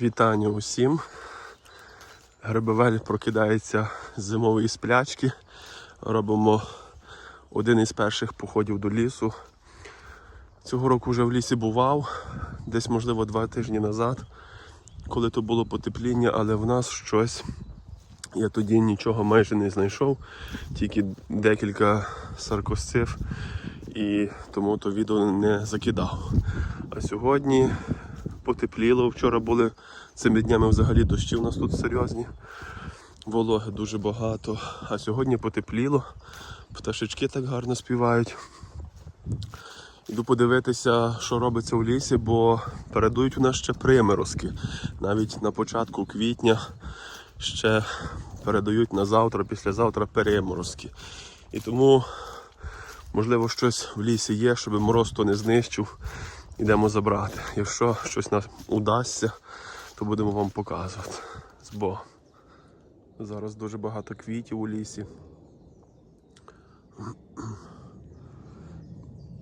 Вітання усім. Грибовель прокидається з зимової сплячки. Робимо один із перших походів до лісу. Цього року вже в лісі бував, десь, можливо, два тижні назад, коли то було потепління, але в нас щось. Я тоді нічого майже не знайшов, тільки декілька саркосцив, і тому то відео не закидав. А сьогодні потепліло. Вчора були цими днями взагалі дощі у нас тут серйозні. Вологи дуже багато. А сьогодні потепліло. Пташечки так гарно співають. Іду подивитися, що робиться в лісі, бо передують у нас ще приморозки. Навіть на початку квітня ще передають на завтра, післязавтра переморозки. І тому, можливо, щось в лісі є, щоб мороз то не знищив. Йдемо забрати. Якщо щось нам удасться, то будемо вам показувати. З Богом. Зараз дуже багато квітів у лісі.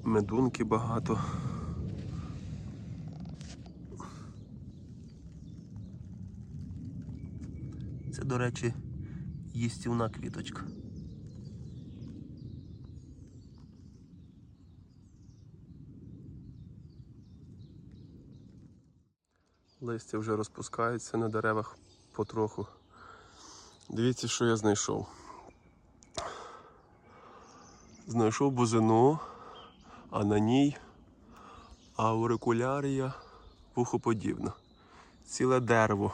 Медунки багато. Це, до речі, їстівна квіточка. Листя вже розпускаються на деревах потроху. Дивіться, що я знайшов. Знайшов бузину, а на ній аурикулярія вухоподібна. Ціле дерево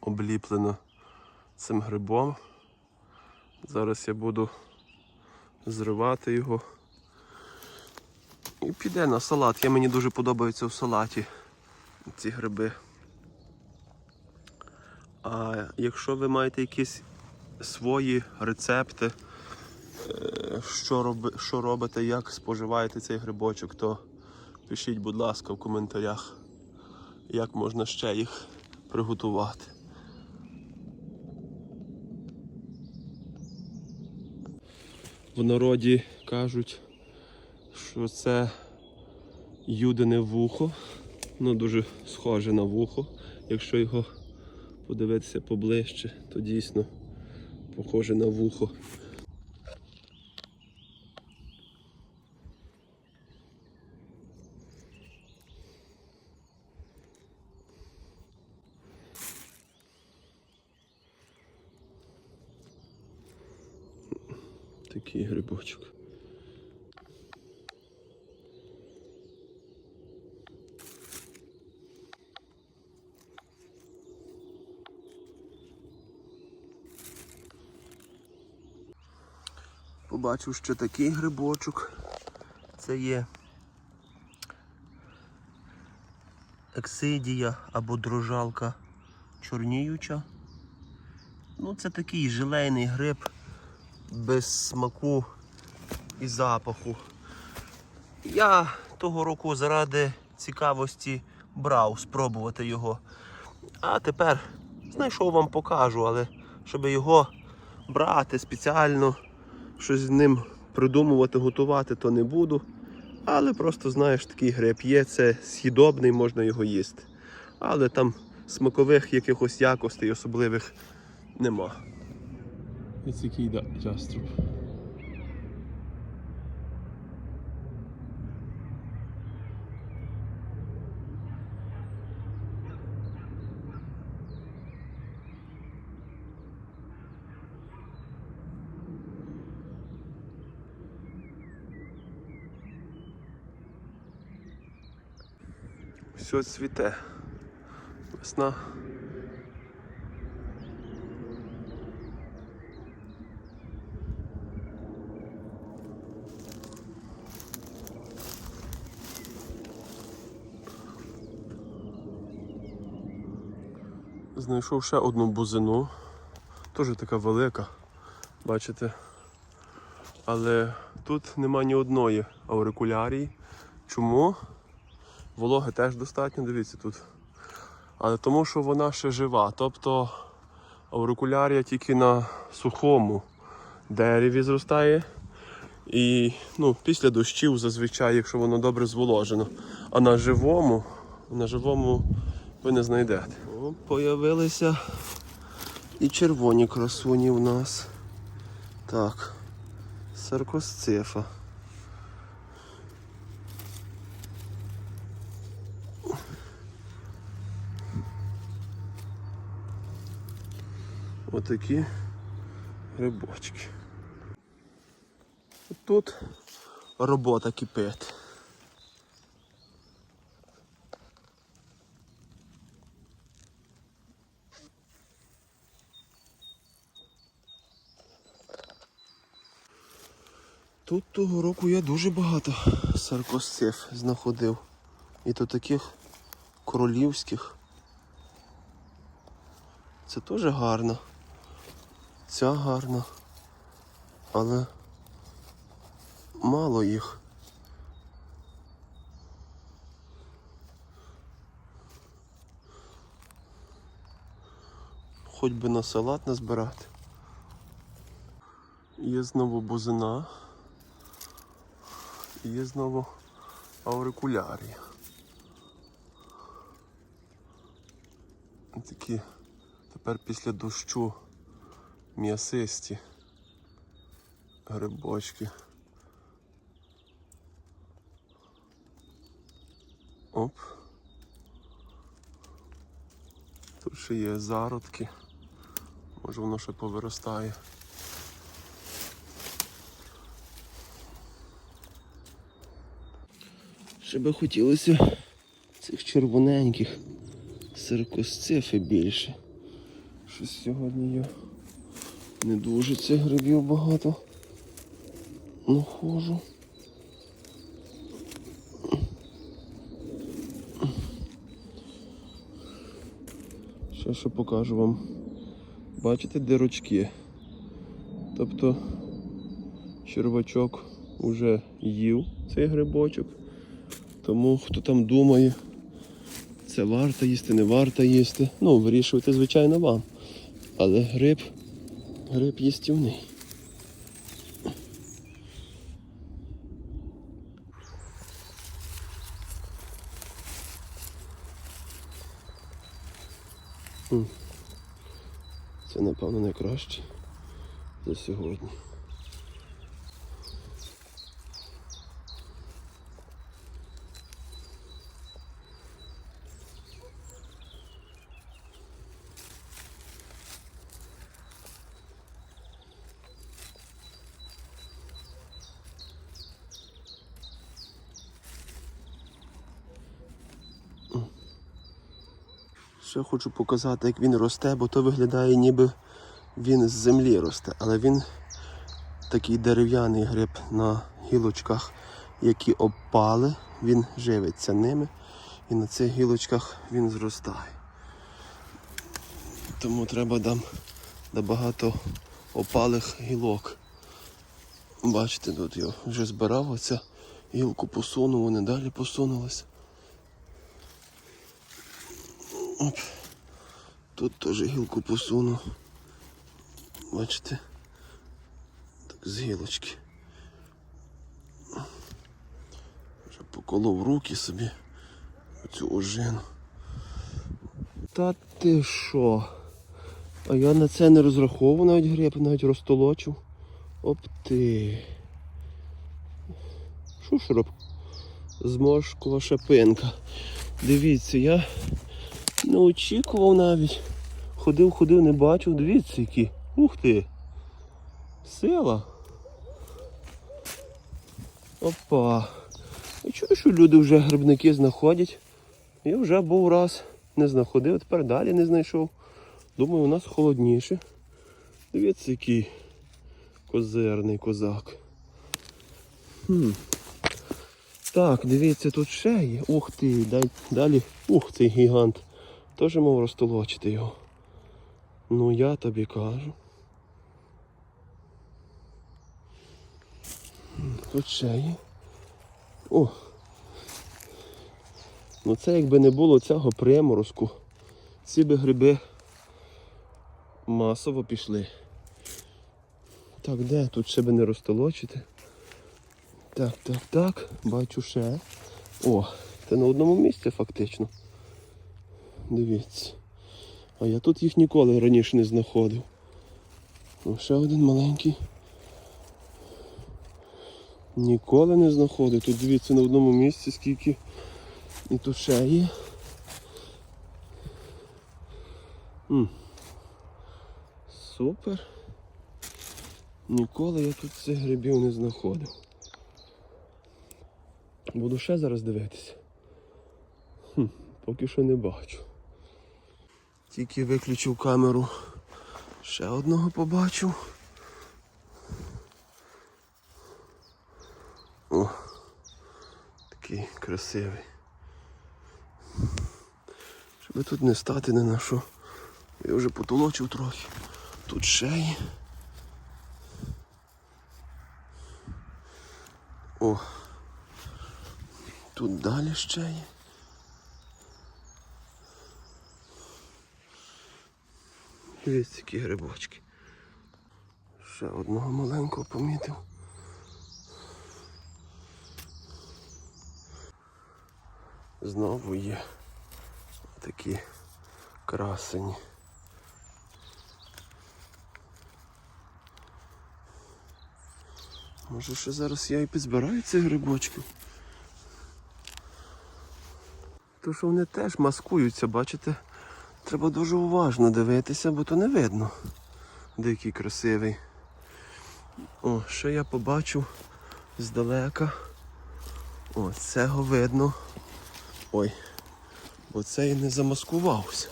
обліплено цим грибом. Зараз я буду зривати його. І піде на салат. Я мені дуже подобаються в салаті ці гриби. А якщо ви маєте якісь свої рецепти, е, що, роби, що робите, як споживаєте цей грибочок, то пишіть, будь ласка, в коментарях, як можна ще їх приготувати. В народі кажуть, що це юдине вухо. Воно дуже схоже на вухо. Якщо його подивитися поближче, то дійсно похоже на вухо. Такий грибочок. Побачив, що такий грибочок. Це є ексидія або дрожалка чорніюча. Ну, це такий желейний гриб без смаку і запаху. Я того року заради цікавості брав спробувати його. А тепер знайшов вам покажу, але щоб його брати спеціально, щось з ним придумувати, готувати, то не буду. Але просто знаєш, такий гриб є, це східобний, можна його їсти. Але там смакових якихось якостей особливих нема. Ось який яструб. Все цвіте. Весна. Знайшов ще одну бузину. Теж така велика, бачите. Але тут нема ні одної аурикулярії. Чому? Вологи теж достатньо, дивіться тут. Але тому, що вона ще жива. Тобто аурикулярія тільки на сухому дереві зростає. І ну, після дощів зазвичай, якщо воно добре зволожено. А на живому, на живому ви не знайдете. О, появилися і червоні красуні в нас. Так, саркосцефа. Отакі грибочки. Тут Робота кипить. Тут того року я дуже багато саркосцеф знаходив. І то таких королівських. Це теж гарно. Ця гарна. Але мало їх. Хоч би на салат назбирати. є знову бузина. Є знову аурикулярія. Такі тепер після дощу м'ясисті грибочки. Оп. Тут ще є зародки. Може воно ще повиростає. Ще би хотілося цих червоненьких сиркосцефи більше. Щось сьогодні я не дуже цих грибів багато находжу. Ще що покажу вам. Бачите дирочки? Тобто червачок уже їв цей грибочок. Тому хто там думає, це варто їсти, не варто їсти. Ну, вирішувати, звичайно, вам. Але гриб, гриб їстівний. Це, напевно, найкраще за сьогодні. Хочу показати, як він росте, бо то виглядає ніби він з землі росте, але він такий дерев'яний гриб на гілочках, які опали, він живиться ними і на цих гілочках він зростає. Тому треба да багато опалих гілок. Бачите, тут я вже збирав оця гілку посунув, вони далі посунулися. Оп. Тут теж гілку посуну. Бачите? Так з гілочки. Вже поколов руки собі оцю ожину. Та ти що? А я на це не розраховував навіть гриб, навіть розтолочив. Оп ти. Що ж роб? Зморшкова шапинка. Дивіться, я не очікував навіть. Ходив, ходив, не бачив. Дивіться які. Ух ти. Сила. Опа. Я чую, що люди вже грибники знаходять. Я вже був раз не знаходив, тепер далі не знайшов. Думаю, у нас холодніше. Дивіться, який козирний козак. Хм. Так, дивіться, тут ще є. Ух ти, далі. Ух, цей гігант. Теж мав розтолочити його. Ну я тобі кажу. Тут ще є. О. Ну це якби не було цього приморозку. Ці би гриби масово пішли. Так, де? Тут ще би не розтолочити. Так, так, так, бачу ще. О, це на одному місці фактично. Дивіться. А я тут їх ніколи раніше не знаходив. Ну, ще один маленький. Ніколи не знаходив. Тут дивіться на одному місці скільки. І тут ще є. М. Супер. Ніколи я тут цих грибів не знаходив. Буду ще зараз дивитися. Хм, поки що не бачу. Тільки виключив камеру. Ще одного побачив. О, такий красивий. Щоб тут не стати не на що. Я вже потолочив трохи. Тут ще є. О. Тут далі ще є. Дивіться, які грибочки. Ще одного маленького помітив. Знову є такі красені. Може ще зараз я і підзбираю цих грибочків. То що вони теж маскуються, бачите? Треба дуже уважно дивитися, бо то не видно. Дикий красивий. О, ще я побачив здалека. О, цього видно. Ой, бо цей не замаскувався.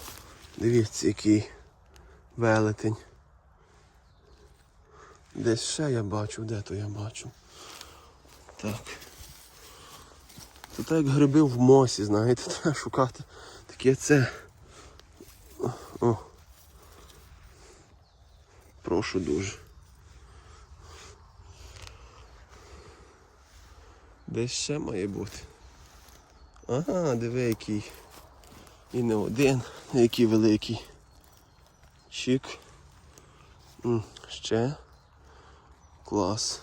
Дивіться, який велетень. Десь ще я бачу, де то я бачу. Так. Це так як гриби в мосі, знаєте, треба шукати таке це. О. Прошу дуже. Десь ще має бути. Ага, диви який. І не один, який великий. Чик. М, Ще. Клас.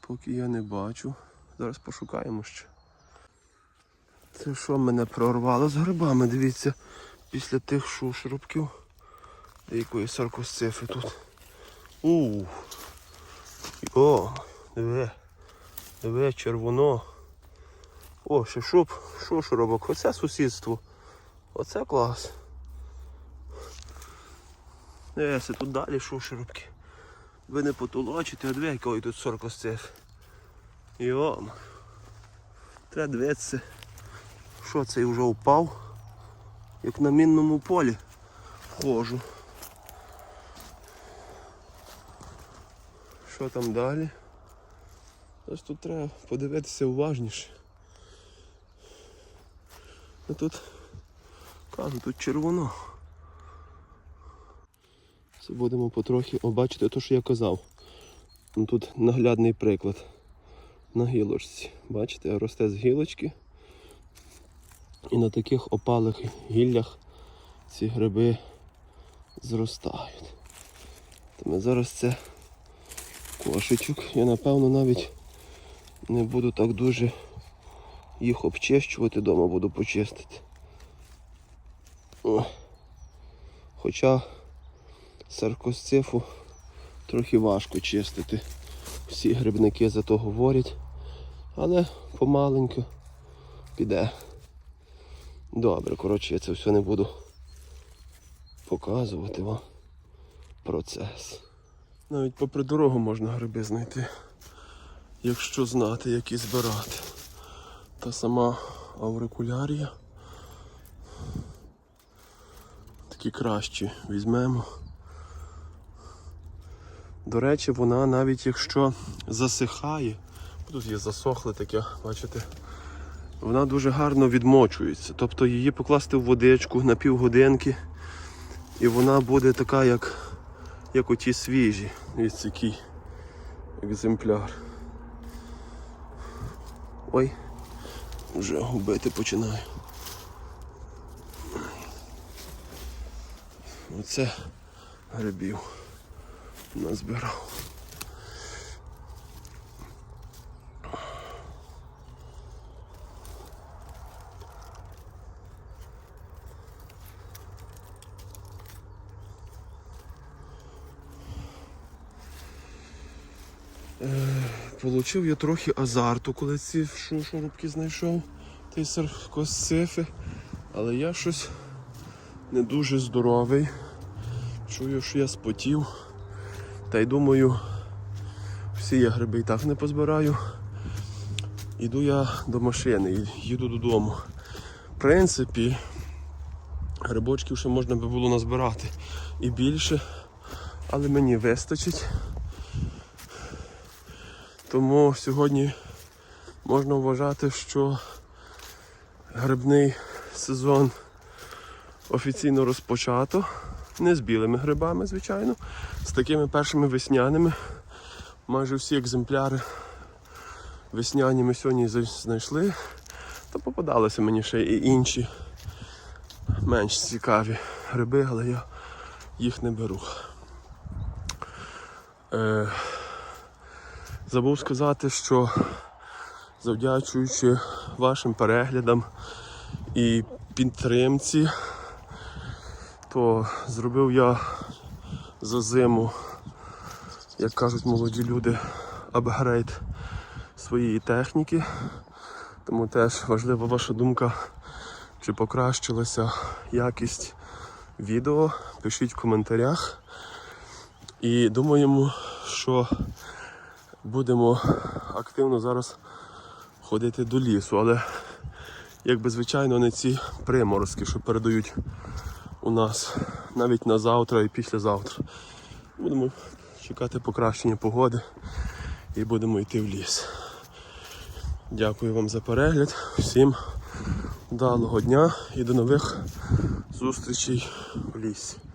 Поки я не бачу. Зараз пошукаємо ще. Це що мене прорвало з грибами, дивіться, після тих шушрубків. Якої саркосцифи тут. У. О, диви. Диви, червоно. О, ще шуб, шушробок. Оце сусідство. Оце клас. Дивіться, тут далі шушробки. Ви не потолочите, а диви, якої тут соркосциф. Йом. Треба дивитися. Що цей вже впав? Як на мінному полі вхожу. Що там далі? Ось тут треба подивитися уважніше. А тут кажу, тут червоно. Це будемо потрохи обачити те, що я казав. Ну, Тут наглядний приклад на гілочці. Бачите, росте з гілочки. І на таких опалих гіллях ці гриби зростають. То ми зараз це кошечок. Я напевно навіть не буду так дуже їх обчищувати, вдома буду почистити. Хоча саркосцифу трохи важко чистити. Всі грибники за то говорять, але помаленьку піде. Добре, коротше, я це все не буду показувати вам процес. Навіть попри дорогу можна гриби знайти, якщо знати, які збирати. Та сама аурикулярія. Такі кращі візьмемо. До речі, вона навіть якщо засихає, тут є засохле таке, бачите, вона дуже гарно відмочується. Тобто її покласти в водичку на півгодинки і вона буде така, як, як оті свіжі. Ось який екземпляр. Ой, вже губити починаю. Оце грибів назбирав. Получив я трохи азарту, коли ці шу- шурупки знайшов, ті саркосифи. Але я щось не дуже здоровий. Чую, що я спотів. Та й думаю, всі я гриби і так не позбираю. Іду я до машини, їду додому. В принципі, грибочків ще можна би було назбирати і більше, але мені вистачить. Тому сьогодні можна вважати, що грибний сезон офіційно розпочато. Не з білими грибами, звичайно, з такими першими весняними. Майже всі екземпляри весняні ми сьогодні знайшли. Та попадалися мені ще і інші менш цікаві гриби, але я їх не беру. Е, забув сказати, що завдячуючи вашим переглядам і підтримці, то зробив я за зиму, як кажуть молоді люди, апгрейд своєї техніки. Тому теж важлива ваша думка, чи покращилася якість відео. Пишіть в коментарях. І думаємо, що будемо активно зараз ходити до лісу, але якби звичайно не ці приморозки, що передають у нас навіть на завтра і післязавтра. Будемо чекати покращення погоди і будемо йти в ліс. Дякую вам за перегляд. Всім вдалого дня і до нових зустрічей в лісі.